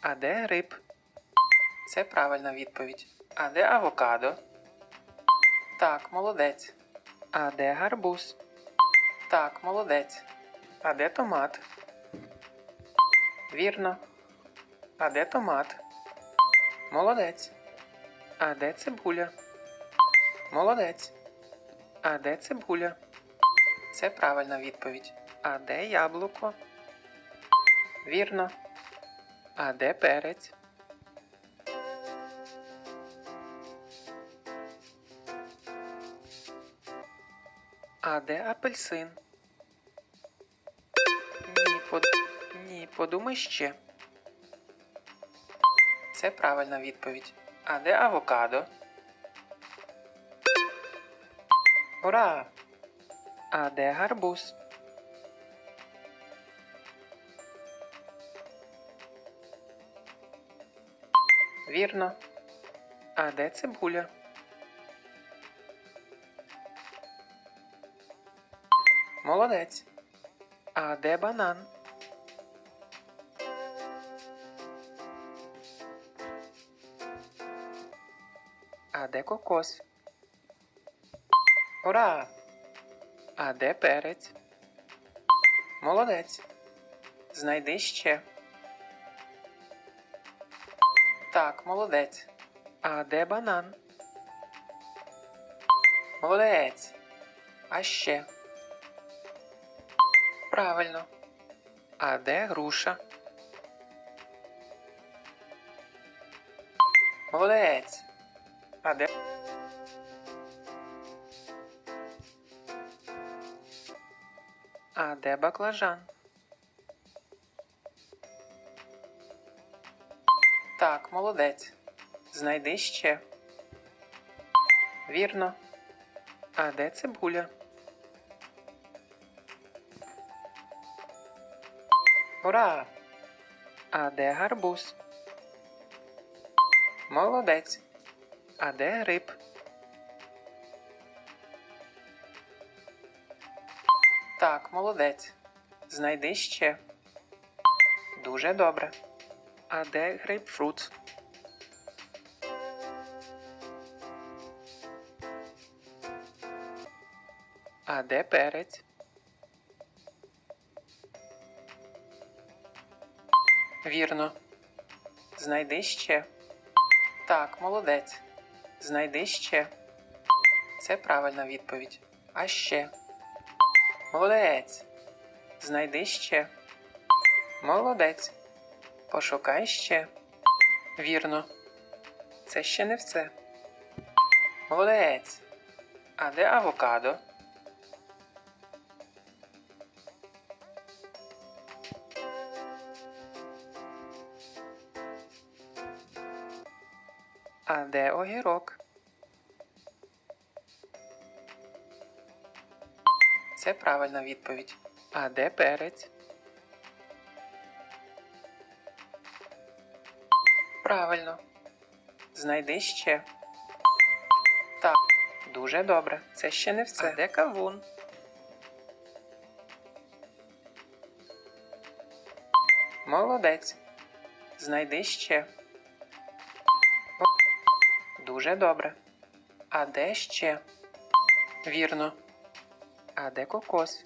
А де гриб? Це правильна відповідь. А де авокадо? Так, молодець. А де гарбуз? Так, молодець. А де томат? Вірно. А де томат? Молодець. А де цибуля? Молодець. А де цибуля? Це правильна відповідь. А де яблуко? Вірно. А де перець? А де апельсин? Ні, под... Ні, подумай ще. Це правильна відповідь. А де авокадо? Ура! А де гарбуз? Вірно. А де цибуля? Молодець. А де банан? А де кокос? Ура! А де перець? Молодець. Знайди ще. Так, молодець. А де банан? Молодець. А ще. Правильно. А де груша? Молодець. А де баклажан? Так, молодець. Знайди ще. Вірно. А де цибуля? Ура! А де гарбуз? Молодець. А де гриб? Так, молодець. Знайди ще. Дуже добре. А де грейпфрут? А де перець? Вірно. Знайди ще. Так, молодець. Знайди ще. Це правильна відповідь. А ще. Молодець. Знайди ще. Молодець. Пошукай ще. Вірно. Це ще не все. Молодець. А де авокадо? А де огірок? Це правильна відповідь. А де перець? Правильно. Знайди ще. Так, дуже добре. Це ще не все. А де кавун? Молодець. Знайди ще. Дуже добре. А де ще? Вірно. А де кокос?